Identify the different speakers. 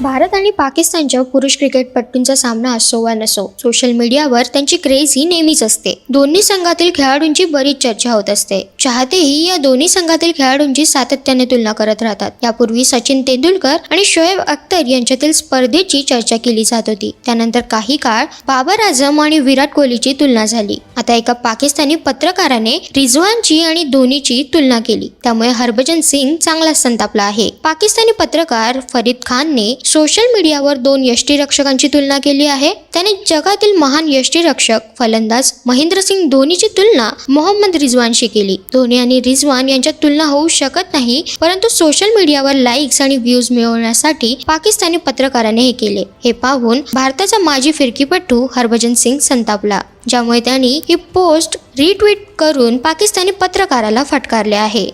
Speaker 1: भारत आणि पाकिस्तानच्या पुरुष क्रिकेटपटूंचा सामना असो वा नसो. सोशल मीडियावर त्यांची क्रेज ही नेहमीच असते. दोन्ही संघातील खेळाडूंची बरीच चर्चा होत असते. चाहतेही या दोन्ही संघातील खेळाडूंची सातत्याने तुलना करत राहतात. यापूर्वी सचिन तेंडुलकर आणि शोएब अख्तर यांच्यातील स्पर्धेची चर्चा केली जात होती. त्यानंतर काही काळ बाबर आझम आणि विराट कोहलीची तुलना झाली. आता एका पाकिस्तानी पत्रकाराने रिझवानची आणि धोनीची तुलना केली. त्यामुळे हरभजन सिंग चांगला संतापला आहे. पाकिस्तानी पत्रकार फरीद खानने सोशल मीडियावर दोन यष्टीरक्षकांची तुलना केली आहे. त्याने जगातील महान यष्टीरक्षक फलंदाज महेंद्रसिंग धोनीची तुलना मोहम्मद रिझवानशी केली. धोनी आणि रिझवान यांच्यात तुलना होऊ शकत नाही परंतु सोशल मीडियावर लाईक्स आणि व्ह्यूज मिळवण्यासाठी पाकिस्तानी पत्रकाराने हे केले. हे पाहून भारताचा माजी फिरकीपटू हरभजन सिंग संतापला ज्यामुळे त्यांनी ही पोस्ट रिट्विट करून पाकिस्तानी पत्रकाराला फटकारले आहे.